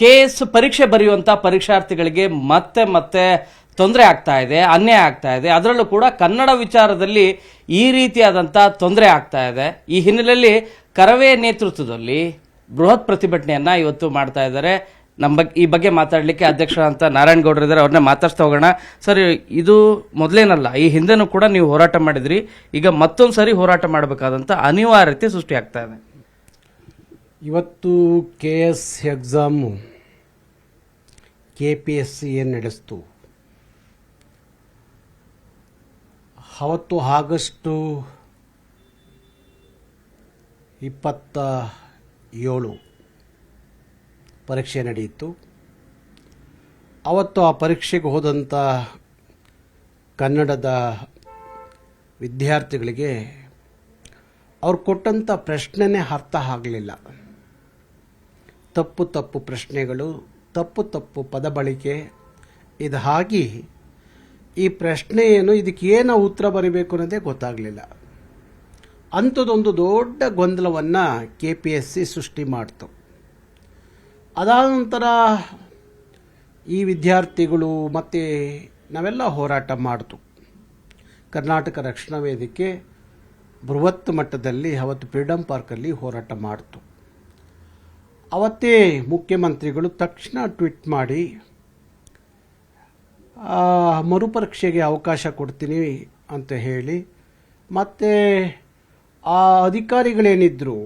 K S ಪರೀಕ್ಷೆ ಬರೆಯುವಂಥ ಪರೀಕ್ಷಾರ್ಥಿಗಳಿಗೆ ಮತ್ತೆ ಮತ್ತೆ ತೊಂದರೆ ಆಗ್ತಾ ಇದೆ, ಅನ್ಯಾಯ ಆಗ್ತಾ ಇದೆ. ಅದರಲ್ಲೂ ಕೂಡ ಕನ್ನಡ ವಿಚಾರದಲ್ಲಿ ಈ ರೀತಿಯಾದಂಥ ತೊಂದರೆ ಆಗ್ತಾ ಇದೆ. ಈ ಹಿನ್ನೆಲೆಯಲ್ಲಿ ಕರವೇ ನೇತೃತ್ವದಲ್ಲಿ ಬೃಹತ್ ಪ್ರತಿಭಟನೆಯನ್ನು ಇವತ್ತು ಮಾಡ್ತಾ ಇದ್ದಾರೆ. ನಮ್ಮ ಬಗ್ಗೆ ಈ ಬಗ್ಗೆ ಮಾತಾಡಲಿಕ್ಕೆ ಅಧ್ಯಕ್ಷ ಅಂತ ಗೌಡ್ರು ಇದ್ದಾರೆ. ಅವ್ರನ್ನ ಮಾತಾಡ್ತಾ ಹೋಗೋಣ. ಸರ್, ಇದು ಮೊದಲೇನಲ್ಲ, ಈ ಹಿಂದೆನೂ ಕೂಡ ನೀವು ಹೋರಾಟ ಮಾಡಿದ್ರಿ. ಈಗ ಮತ್ತೊಂದು ಸರಿ ಹೋರಾಟ ಮಾಡಬೇಕಾದಂಥ ಅನಿವಾರ್ಯತೆ ಸೃಷ್ಟಿಯಾಗ್ತಾ ಇದೆ. ಇವತ್ತು K S exam K P S C ಏನು ನಡೆಸ್ತು? ಅವತ್ತು ಆಗಸ್ಟು ಇಪ್ಪತ್ತ ಏಳು ಪರೀಕ್ಷೆ ನಡೆಯಿತು. ಅವತ್ತು ಆ ಪರೀಕ್ಷೆಗೆ ಹೋದಂಥ ಕನ್ನಡದ ವಿದ್ಯಾರ್ಥಿಗಳಿಗೆ ಅವ್ರು ಕೊಟ್ಟಂಥ ಪ್ರಶ್ನೆನೇ ಅರ್ಥ ಆಗಲಿಲ್ಲ. ತಪ್ಪು ತಪ್ಪು ಪ್ರಶ್ನೆಗಳು, ತಪ್ಪು ತಪ್ಪು ಪದ ಬಳಕೆ ಇದು ಹಾಗೆ ಈ ಪ್ರಶ್ನೆ ಏನು ಇದಕ್ಕೆ ಏನು ಉತ್ತರ ಬರಬೇಕು ಅನ್ನೋದೇ ಗೊತ್ತಾಗಲಿಲ್ಲ. ಅಂಥದ್ದೊಂದು ದೊಡ್ಡ ಗೊಂದಲವನ್ನು ಕೆ ಪಿ ಎಸ್ ಸಿ ಸೃಷ್ಟಿ ಮಾಡ್ತು. ಅದಾದ ನಂತರ ಈ ವಿದ್ಯಾರ್ಥಿಗಳು ಮತ್ತು ನಾವೆಲ್ಲ ಹೋರಾಟ ಮಾಡ್ತು. ಕರ್ನಾಟಕ ರಕ್ಷಣಾ ವೇದಿಕೆ ಬೃಹತ್ ಮಟ್ಟದಲ್ಲಿ, ಅವತ್ತು ಫ್ರೀಡಮ್ ಪಾರ್ಕಲ್ಲಿ ಹೋರಾಟ ಮಾಡ್ತು. ಅವತ್ತೇ ಮುಖ್ಯಮಂತ್ರಿಗಳು ತಕ್ಷಣ ಟ್ವೀಟ್ ಮಾಡಿ ಮರುಪರೀಕ್ಷೆಗೆ ಅವಕಾಶ ಕೊಡ್ತೀನಿ ಅಂತ ಹೇಳಿ, ಮತ್ತು ಆ ಅಧಿಕಾರಿಗಳೇನಿದ್ದರು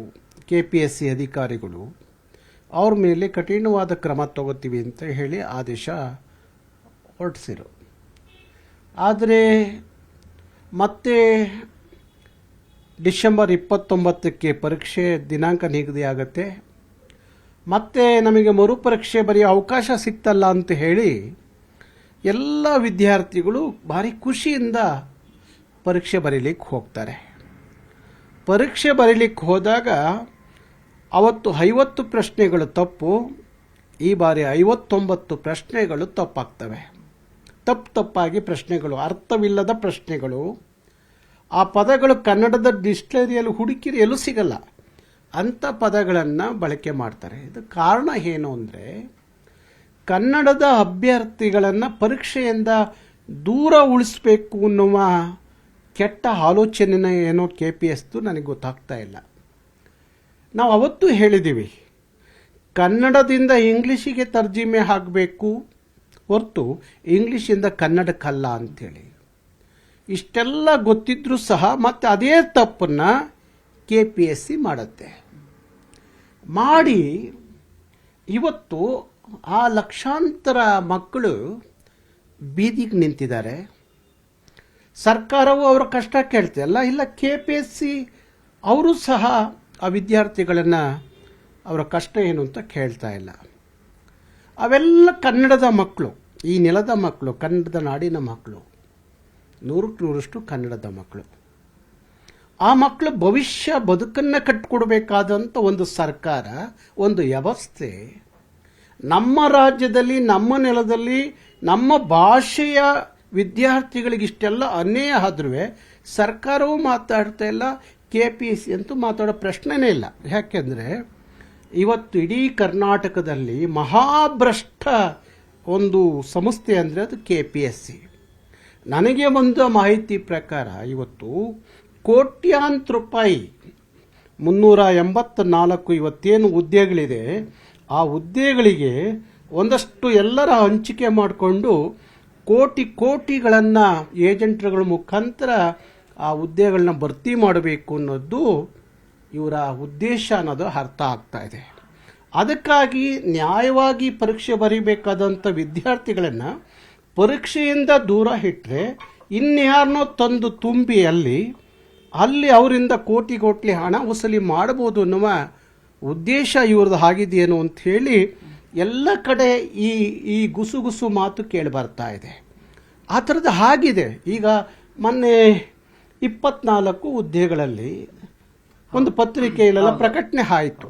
ಕೆ ಪಿ ಎಸ್ ಸಿ ಅಧಿಕಾರಿಗಳು, ಅವ್ರ ಮೇಲೆ ಕಠಿಣವಾದ ಕ್ರಮ ತಗೋತೀವಿ ಅಂತ ಹೇಳಿ ಆದೇಶ ಹೊರಡಿಸಿರು. ಆದರೆ ಮತ್ತೆ ಡಿಸೆಂಬರ್ ಇಪ್ಪತ್ತೊಂಬತ್ತಕ್ಕೆ ಪರೀಕ್ಷೆ ದಿನಾಂಕ ನಿಗದಿ ಆಗುತ್ತೆ ಮತ್ತೆ ನಮಗೆ ಮರುಪರೀಕ್ಷೆ ಬರೆಯೋ ಅವಕಾಶ ಸಿಕ್ತಲ್ಲ ಅಂತ ಹೇಳಿ ಎಲ್ಲ ವಿದ್ಯಾರ್ಥಿಗಳು ಭಾರಿ ಖುಷಿಯಿಂದ ಪರೀಕ್ಷೆ ಬರೀಲಿಕ್ಕೆ ಹೋಗ್ತಾರೆ. ಪರೀಕ್ಷೆ ಬರೀಲಿಕ್ಕೆ ಹೋದಾಗ ಅವತ್ತು ಐವತ್ತು ಪ್ರಶ್ನೆಗಳು ತಪ್ಪು, ಈ ಬಾರಿ ಐವತ್ತೊಂಬತ್ತು ಪ್ರಶ್ನೆಗಳು ತಪ್ಪಾಗ್ತವೆ. ತಪ್ಪು ತಪ್ಪಾಗಿ ಪ್ರಶ್ನೆಗಳು, ಅರ್ಥವಿಲ್ಲದ ಪ್ರಶ್ನೆಗಳು, ಆ ಪದಗಳು ಕನ್ನಡದ ಡಿಕ್ಷನರಿಯಲ್ಲಿ ಹುಡುಕಿರಿ ಎಲ್ಲೂ ಸಿಗಲ್ಲ. ಅಂಥ ಪದಗಳನ್ನು ಬಳಕೆ ಮಾಡ್ತಾರೆ. ಇದು ಕಾರಣ ಏನು ಅಂದರೆ, ಕನ್ನಡದ ಅಭ್ಯರ್ಥಿಗಳನ್ನು ಪರೀಕ್ಷೆಯಿಂದ ದೂರ ಉಳಿಸ್ಬೇಕು ಅನ್ನುವ ಕೆಟ್ಟ ಆಲೋಚನೆನ ಏನೋ ಕೆ ಪಿ ಎಸ್ದು ನನಗೆ ಗೊತ್ತಾಗ್ತಾ ಇಲ್ಲ. ನಾವು ಅವತ್ತು ಹೇಳಿದ್ದೀವಿ ಕನ್ನಡದಿಂದ ಇಂಗ್ಲೀಷಿಗೆ ತರ್ಜಿಮೆ ಆಗಬೇಕು ಹೊರತು ಇಂಗ್ಲೀಷಿಂದ ಕನ್ನಡಕ್ಕಲ್ಲ ಅಂಥೇಳಿ ಇಷ್ಟೆಲ್ಲ ಗೊತ್ತಿದ್ರೂ ಸಹ ಮತ್ತೆ ಅದೇ ತಪ್ಪನ್ನು ಕೆ ಪಿ ಎಸ್ ಸಿ ಮಾಡುತ್ತೆ. ಮಾಡಿ ಇವತ್ತು ಆ ಲಕ್ಷಾಂತರ ಮಕ್ಕಳು ಬೀದಿಗೆ ನಿಂತಿದ್ದಾರೆ. ಸರ್ಕಾರವು ಅವರ ಕಷ್ಟ ಕೇಳ್ತಿಲ್ಲ ಇಲ್ಲ ಕೆ ಪಿ ಎಸ್ ಸಿ ಅವರು ಸಹ ಆ ವಿದ್ಯಾರ್ಥಿಗಳನ್ನು ಅವರ ಕಷ್ಟ ಏನು ಅಂತ ಕೇಳ್ತಾ ಇಲ್ಲ. ಅವೆಲ್ಲ ಕನ್ನಡದ ಮಕ್ಕಳು, ಈ ನೆಲದ ಮಕ್ಕಳು, ಕನ್ನಡದ ನಾಡಿನ ಮಕ್ಕಳು, ನೂರಕ್ಕೆ ನೂರಷ್ಟು ಕನ್ನಡದ ಮಕ್ಕಳು. ಆ ಮಕ್ಕಳು ಭವಿಷ್ಯ ಬದುಕನ್ನು ಕಟ್ಟಿಕೊಡ್ಬೇಕಾದಂಥ ಒಂದು ಸರ್ಕಾರ, ಒಂದು ವ್ಯವಸ್ಥೆ. ನಮ್ಮ ರಾಜ್ಯದಲ್ಲಿ, ನಮ್ಮ ನೆಲದಲ್ಲಿ, ನಮ್ಮ ಭಾಷೆಯ ವಿದ್ಯಾರ್ಥಿಗಳಿಗೆ ಇಷ್ಟೆಲ್ಲ ಅನ್ಯಾಯ ಆದ್ರೂ ಸರ್ಕಾರವೂ ಮಾತಾಡ್ತಾ ಇಲ್ಲ ಕೆ ಪಿ ಸಿ ಅಂತೂ ಮಾತಾಡೋ ಪ್ರಶ್ನೆನೇ ಇಲ್ಲ. ಯಾಕೆಂದರೆ ಇವತ್ತು ಇಡೀ ಕರ್ನಾಟಕದಲ್ಲಿ ಮಹಾಭ್ರಷ್ಟ ಒಂದು ಸಂಸ್ಥೆ ಅಂದರೆ ಅದು ಕೆ ಪಿ ಎಸ್ ಸಿ ನನಗೆ ಬಂದ ಮಾಹಿತಿ ಪ್ರಕಾರ ಇವತ್ತು ಕೋಟ್ಯಾಂತರ ರೂಪಾಯಿ ಮುನ್ನೂರ ಎಂಬತ್ತ ನಾಲ್ಕು ಇವತ್ತೇನು ಹುದ್ದೆಗಳಿದೆ, ಆ ಹುದ್ದೆಗಳಿಗೆ ಒಂದಷ್ಟು ಎಲ್ಲರ ಹಂಚಿಕೆ ಮಾಡಿಕೊಂಡು ಕೋಟಿ ಕೋಟಿಗಳನ್ನು ಏಜೆಂಟ್ಗಳ ಮುಖಾಂತರ ಆ ಹುದ್ದೆಗಳನ್ನ ಭರ್ತಿ ಮಾಡಬೇಕು ಅನ್ನೋದು ಇವರ ಉದ್ದೇಶ ಅನ್ನೋದು ಅರ್ಥ ಆಗ್ತಾ ಇದೆ. ಅದಕ್ಕಾಗಿ ನ್ಯಾಯವಾಗಿ ಪರೀಕ್ಷೆ ಬರೀಬೇಕಾದಂಥ ವಿದ್ಯಾರ್ಥಿಗಳನ್ನು ಪರೀಕ್ಷೆಯಿಂದ ದೂರ ಇಟ್ಟರೆ ಇನ್ಯಾರನ್ನೋ ತಂದು ತುಂಬಿ ಅಲ್ಲಿ ಅಲ್ಲಿ ಅವರಿಂದ ಕೋಟಿ ಕೋಟಿ ಹಣ ವಸೂಲಿ ಮಾಡಬಹುದು ಅನ್ನುವ ಉದ್ದೇಶ ಇವ್ರದ್ದು ಆಗಿದೆಯೇನು ಅಂತ ಹೇಳಿ ಎಲ್ಲ ಕಡೆ ಈ ಈ ಗುಸುಗುಸು ಮಾತು ಕೇಳಿ ಬರ್ತಾ ಇದೆ. ಆ ಥರದ್ದು ಆಗಿದೆ ಈಗ ಮೊನ್ನೆ ಇಪ್ಪತ್ನಾಲ್ಕು ಹುದ್ದೆಗಳಲ್ಲಿ ಒಂದು ಪತ್ರಿಕೆಯಲ್ಲೆಲ್ಲ ಪ್ರಕಟಣೆ ಆಯಿತು.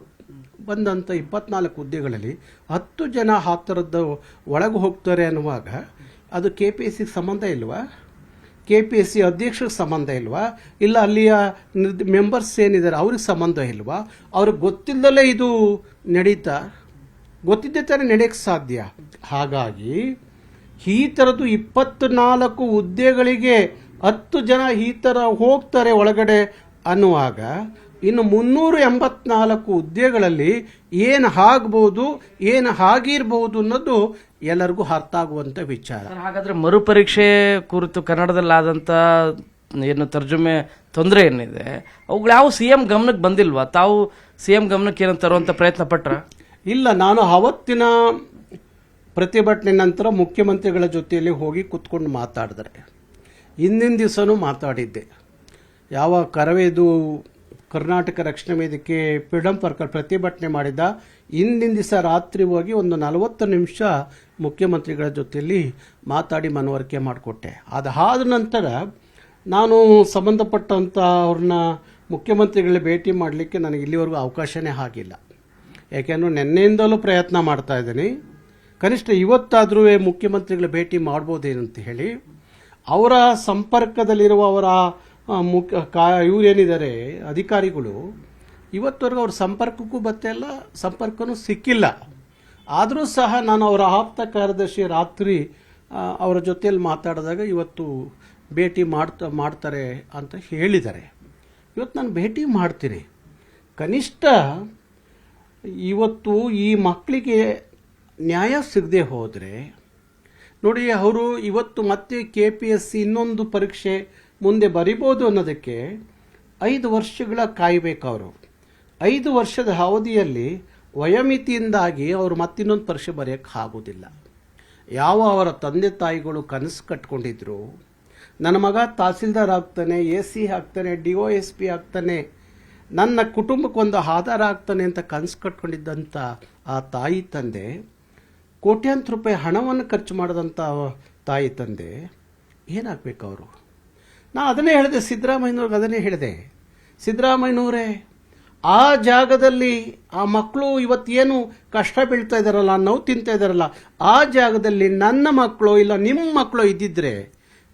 ಬಂದಂಥ ಇಪ್ಪತ್ನಾಲ್ಕು ಹುದ್ದೆಗಳಲ್ಲಿ ಹತ್ತು ಜನ ಆ ಥರದ್ದು ಒಳಗೆ ಹೋಗ್ತಾರೆ ಅನ್ನುವಾಗ ಅದು ಕೆ ಪಿ ಎಸ್ ಸಿಗೆ ಸಂಬಂಧ ಇಲ್ವಾ? ಕೆ ಪಿ ಎಸ್ ಸಿ ಅಧ್ಯಕ್ಷರಿಗೆ ಸಂಬಂಧ ಇಲ್ವಾ? ಇಲ್ಲ ಅಲ್ಲಿಯ ಮೆಂಬರ್ಸ್ ಏನಿದ್ದಾರೆ, ಅವ್ರಿಗೆ ಸಂಬಂಧ ಇಲ್ವಾ? ಅವ್ರಿಗೆ ಗೊತ್ತಿಲ್ಲದಲೇ ಇದು ನಡೀತಾ? ಗೊತ್ತಿದ್ದೇ ತಾನೇ ನಡೆಯಕ್ಕೆ ಸಾಧ್ಯ? ಹಾಗಾಗಿ ಈ ಥರದ್ದು ಇಪ್ಪತ್ನಾಲ್ಕು ಹುದ್ದೆಗಳಿಗೆ ಹತ್ತು ಜನ ಈ ಥರ ಹೋಗ್ತಾರೆ ಒಳಗಡೆ ಅನ್ನುವಾಗ ಇನ್ನು ಮುನ್ನೂರ ಎಂಬತ್ನಾಲ್ಕು ಹುದ್ದೆಗಳಲ್ಲಿ ಏನು ಆಗ್ಬೋದು ಏನು ಆಗಿರ್ಬೋದು ಅನ್ನೋದು ಎಲ್ಲರಿಗೂ ಅರ್ಥ ಆಗುವಂಥ ವಿಚಾರ. ಹಾಗಾದರೆ ಮರುಪರೀಕ್ಷೆ ಕುರಿತು ಕನ್ನಡದಲ್ಲಾದಂಥ ಏನು ತರ್ಜುಮೆ ತೊಂದರೆ ಏನಿದೆ? ಅವುಗಳು ಯಾವ ಸಿ ಎಂ ಗಮನಕ್ಕೆ ಬಂದಿಲ್ವಾ? ತಾವು ಸಿ ಎಂ ಗಮನಕ್ಕೆ ಏನಂತ ತರುವಂಥ ಪ್ರಯತ್ನ ಪಟ್ರ? ಇಲ್ಲ ನಾನು ಅವತ್ತಿನ ಪ್ರತಿಭಟನೆ ನಂತರ ಮುಖ್ಯಮಂತ್ರಿಗಳ ಜೊತೆಯಲ್ಲಿ ಹೋಗಿ ಕೂತ್ಕೊಂಡು ಮಾತಾಡಿದ್ರೆ. ಹಿಂದಿನ ದಿವಸನೂ ಮಾತಾಡಿದ್ದೆ. ಯಾವ ಕರವೇದು ಕರ್ನಾಟಕ ರಕ್ಷಣಾ ವೇದಿಕೆ ಫ್ರೀಡಮ್ ವರ್ಕರ್ ಪ್ರತಿಭಟನೆ ಮಾಡಿದ ಇಂದಿನ ದಿವಸ ರಾತ್ರಿ ಹೋಗಿ ಒಂದು ನಲವತ್ತು ನಿಮಿಷ ಮುಖ್ಯಮಂತ್ರಿಗಳ ಜೊತೆಯಲ್ಲಿ ಮಾತಾಡಿ ಮನವರಿಕೆ ಮಾಡಿಕೊಟ್ಟೆ. ಅದಾದ ನಂತರ ನಾನು ಸಂಬಂಧಪಟ್ಟಂಥ ಅವ್ರನ್ನ ಮುಖ್ಯಮಂತ್ರಿಗಳ ಭೇಟಿ ಮಾಡಲಿಕ್ಕೆ ನನಗೆ ಇಲ್ಲಿವರೆಗೂ ಅವಕಾಶನೇ ಆಗಿಲ್ಲ. ಯಾಕೆಂದ್ರೆ ನಿನ್ನೆಯಿಂದಲೂ ಪ್ರಯತ್ನ ಮಾಡ್ತಾ ಇದ್ದೀನಿ. ಕನಿಷ್ಠ ಇವತ್ತಾದರೂ ಮುಖ್ಯಮಂತ್ರಿಗಳ ಭೇಟಿ ಮಾಡ್ಬೋದೇನಂತ ಹೇಳಿ ಅವರ ಸಂಪರ್ಕದಲ್ಲಿರುವ ಅವರ ಮುಖ್ಯ ಕಾ, ಇವರೇನಿದ್ದಾರೆ? ಅಧಿಕಾರಿಗಳು. ಇವತ್ತವರೆಗೂ ಅವ್ರ ಸಂಪರ್ಕಕ್ಕೂ ಬತ್ತಿಲ್ಲ ಸಂಪರ್ಕನೂ ಸಿಕ್ಕಿಲ್ಲ. ಆದರೂ ಸಹ ನಾನು ಅವರ ಆಪ್ತ ಕಾರ್ಯದರ್ಶಿ ರಾತ್ರಿ ಅವರ ಜೊತೆಯಲ್ಲಿ ಮಾತಾಡಿದಾಗ ಇವತ್ತು ಭೇಟಿ ಮಾಡ್ತಾ, ಮಾಡ್ತಾರೆ ಅಂತ ಹೇಳಿದ್ದಾರೆ. ಇವತ್ತು ನಾನು ಭೇಟಿ ಮಾಡ್ತೀನಿ. ಕನಿಷ್ಠ ಇವತ್ತು ಈ ಮಕ್ಕಳಿಗೆ ನ್ಯಾಯ ಸಿಗದೆ ಹೋದರೆ, ನೋಡಿ ಅವರು ಇವತ್ತು ಮತ್ತೆ ಕೆ ಪಿ ಎಸ್ ಸಿ ಇನ್ನೊಂದು ಪರೀಕ್ಷೆ ಮುಂದೆ ಬರಿಬೋದು ಅನ್ನೋದಕ್ಕೆ ಐದು ವರ್ಷಗಳ ಕಾಯಬೇಕು ಅವರು. ಐದು ವರ್ಷದ ಅವಧಿಯಲ್ಲಿ ವಯೋಮಿತಿಯಿಂದಾಗಿ ಅವರು ಮತ್ತಿನ್ನೊಂದು ಪರೀಕ್ಷೆ ಬರೆಯೋಕ್ಕೆ ಆಗೋದಿಲ್ಲ ಯಾವ ಅವರ ತಂದೆ ತಾಯಿಗಳು ಕನಸು ಕಟ್ಕೊಂಡಿದ್ರು, ನನ್ನ ಮಗ ತಹಸೀಲ್ದಾರ್ ಆಗ್ತಾನೆ, ಎ ಸಿ ಆಗ್ತಾನೆ, ಡಿ ಒ ಎಸ್ ಪಿ ಆಗ್ತಾನೆ, ನನ್ನ ಕುಟುಂಬಕ್ಕೊಂದು ಆಧಾರ ಆಗ್ತಾನೆ ಅಂತ ಕನಸು ಕಟ್ಕೊಂಡಿದ್ದಂಥ ಆ ತಾಯಿ ತಂದೆ, ಕೋಟ್ಯಾಂತರ ರೂಪಾಯಿ ಹಣವನ್ನು ಖರ್ಚು ಮಾಡಿದಂಥ ತಾಯಿ ತಂದೆ, ಏನಾಗಬೇಕು ಅವರು? ನಾ ಅದನ್ನೇ ಹೇಳಿದೆ, ಸಿದ್ದರಾಮಯ್ಯನವ್ರಿಗೆ ಅದನ್ನೇ ಹೇಳಿದೆ. ಸಿದ್ದರಾಮಯ್ಯನವರೇ, ಆ ಜಾಗದಲ್ಲಿ ಆ ಮಕ್ಕಳು ಇವತ್ತೇನು ಕಷ್ಟ ಬೀಳ್ತಾ ಇದ್ದಾರಲ್ಲ ನೋವು ತಿಂತಾ ಇದ್ದಾರಲ್ಲ ಆ ಜಾಗದಲ್ಲಿ ನನ್ನ ಮಕ್ಕಳು ಇಲ್ಲ ನಿಮ್ಮ ಮಕ್ಕಳು ಇದ್ದಿದ್ರೆ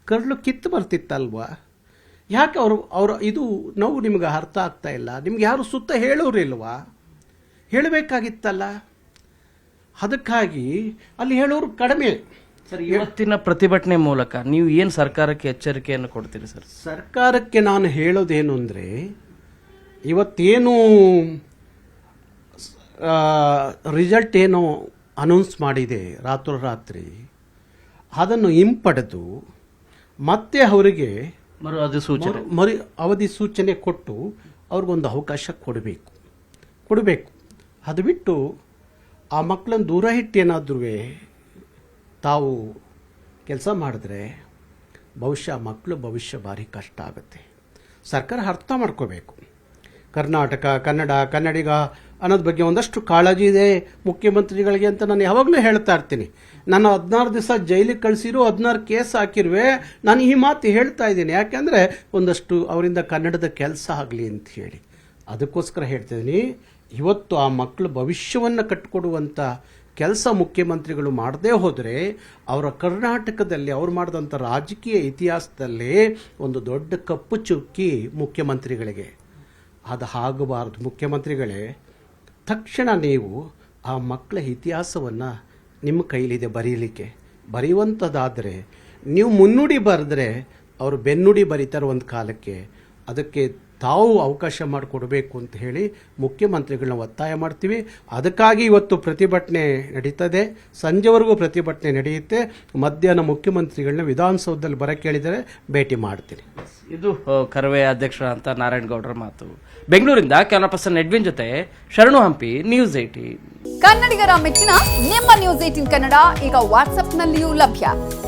ಕರಳು ಕಿತ್ತು ಬರ್ತಿತ್ತಲ್ವಾ? ಯಾಕೆ ಅವರು, ಅವರ ಇದು ನೋವು ನಿಮಗೆ ಅರ್ಥ ಆಗ್ತಾ ಇಲ್ಲ? ನಿಮ್ಗೆ ಯಾರು ಸುತ್ತ ಹೇಳೋರಿಲ್ವಾ ಹೇಳಬೇಕಾಗಿತ್ತಲ್ಲ? ಅದಕ್ಕಾಗಿ ಅಲ್ಲಿ ಹೇಳೋರು ಕಡಿಮೆ. ಸರ್ ಇವತ್ತಿನ ಪ್ರತಿಭಟನೆ ಮೂಲಕ ನೀವು ಏನು ಸರ್ಕಾರಕ್ಕೆ ಎಚ್ಚರಿಕೆಯನ್ನು ಕೊಡ್ತೀರಿ ಸರ್? ಸರ್ಕಾರಕ್ಕೆ ನಾನು ಹೇಳೋದೇನು ಅಂದರೆ ಇವತ್ತೇನು ರಿಸಲ್ಟ್ ಏನು ಅನೌನ್ಸ್ ಮಾಡಿದೆ ರಾತ್ರೋರಾತ್ರಿ ಅದನ್ನು ಹಿಂಪಡೆದು ಮತ್ತೆ ಅವರಿಗೆ ಮರು ಅಧಿಸೂಚನೆ ಮರು- ಮರು ಅವಧಿ ಸೂಚನೆ ಕೊಟ್ಟು ಅವ್ರಿಗೊಂದು ಅವಕಾಶ ಕೊಡಬೇಕು. ಕೊಡಬೇಕು. ಅದು ಬಿಟ್ಟು ಆ ಮಕ್ಕಳನ್ನು ದೂರ ಇಟ್ಟೇನಾದ್ರೂ ತಾವು ಕೆಲಸ ಮಾಡಿದ್ರೆ ಬಹುಶಃ ಮಕ್ಕಳು ಭವಿಷ್ಯ ಭಾರಿ ಕಷ್ಟ ಆಗುತ್ತೆ. ಸರ್ಕಾರ ಅರ್ಥ ಮಾಡ್ಕೋಬೇಕು. ಕರ್ನಾಟಕ, ಕನ್ನಡ, ಕನ್ನಡಿಗ ಅನ್ನೋದ್ರ ಬಗ್ಗೆ ಒಂದಷ್ಟು ಕಾಳಜಿ ಇದೆ ಮುಖ್ಯಮಂತ್ರಿಗಳಿಗೆ ಅಂತ ನಾನು ಯಾವಾಗಲೂ ಹೇಳ್ತಾ ಇರ್ತೀನಿ. ನಾನು ಹದಿನಾರು ದಿವಸ ಜೈಲಿಗೆ ಕಳಿಸಿರೋ ಹದಿನಾರು ಕೇಸ್ ಹಾಕಿರುವೆ, ನಾನು ಈ ಮಾತು ಹೇಳ್ತಾ ಇದ್ದೀನಿ. ಯಾಕೆಂದರೆ ಒಂದಷ್ಟು ಅವರಿಂದ ಕನ್ನಡದ ಕೆಲಸ ಆಗಲಿ ಅಂತ ಹೇಳಿ. ಅದಕ್ಕೋಸ್ಕರ ಹೇಳ್ತಿದ್ದೀನಿ ಇವತ್ತು ಆ ಮಕ್ಕಳು ಭವಿಷ್ಯವನ್ನು ಕಟ್ಟಿಕೊಡುವಂಥ ಕೆಲಸ ಮುಖ್ಯಮಂತ್ರಿಗಳು ಮಾಡದೇ ಹೋದರೆ ಅವರ ಕರ್ನಾಟಕದಲ್ಲಿ ಅವರು ಮಾಡಿದಂಥ ರಾಜಕೀಯ ಇತಿಹಾಸದಲ್ಲೇ ಒಂದು ದೊಡ್ಡ ಕಪ್ಪು ಚುಕ್ಕಿ ಮುಖ್ಯಮಂತ್ರಿಗಳಿಗೆ. ಅದು ಆಗಬಾರ್ದು ಮುಖ್ಯಮಂತ್ರಿಗಳೇ, ತಕ್ಷಣ ನೀವು ಆ ಮಕ್ಕಳ ಇತಿಹಾಸವನ್ನು ನಿಮ್ಮ ಕೈಲಿದೆ ಬರೀಲಿಕ್ಕೆ. ಬರೆಯುವಂಥದ್ದಾದರೆ ನೀವು ಮುನ್ನುಡಿ ಬರೆದ್ರೆ ಅವರು ಬೆನ್ನುಡಿ ಬರೀತಾರೆ ಒಂದು ಕಾಲಕ್ಕೆ. ಅದಕ್ಕೆ ತಾವು ಅವಕಾಶ ಮಾಡಿಕೊಡಬೇಕು ಅಂತ ಹೇಳಿ ಮುಖ್ಯಮಂತ್ರಿಗಳನ್ನ ಒತ್ತಾಯ ಮಾಡ್ತೀವಿ. ಅದಕ್ಕಾಗಿ ಇವತ್ತು ಪ್ರತಿಭಟನೆ ನಡೀತದೆ. ಸಂಜೆವರೆಗೂ ಪ್ರತಿಭಟನೆ ನಡೆಯುತ್ತೆ. ಮಧ್ಯಾಹ್ನ ಮುಖ್ಯಮಂತ್ರಿಗಳನ್ನ ವಿಧಾನಸೌಧದಲ್ಲಿ ಬರಕ್ಕೆ ಕೇಳಿದರೆ ಭೇಟಿ ಮಾಡ್ತೀನಿ. ಇದು ಕರವೇ ಅಧ್ಯಕ್ಷ ಅಂತ ನಾರಾಯಣ ಗೌಡರ ಮಾತು. ಬೆಂಗಳೂರಿಂದ ಕ್ಯಾಮರಾ ಪರ್ಸನ್ ಎಡ್ವಿನ್ ಜೊತೆ ಶರಣು ಹಂಪಿ ನ್ಯೂಸ್ ಏಟಿ ಕನ್ನಡಿಗರ ಮೆಚ್ಚಿನ ನಿಮ್ಮ ನ್ಯೂಸ್ ಏಟಿನ್ ಕನ್ನಡ ಈಗ ವಾಟ್ಸ್ಆಪ್ನಲ್ಲಿಯೂ ಲಭ್ಯ.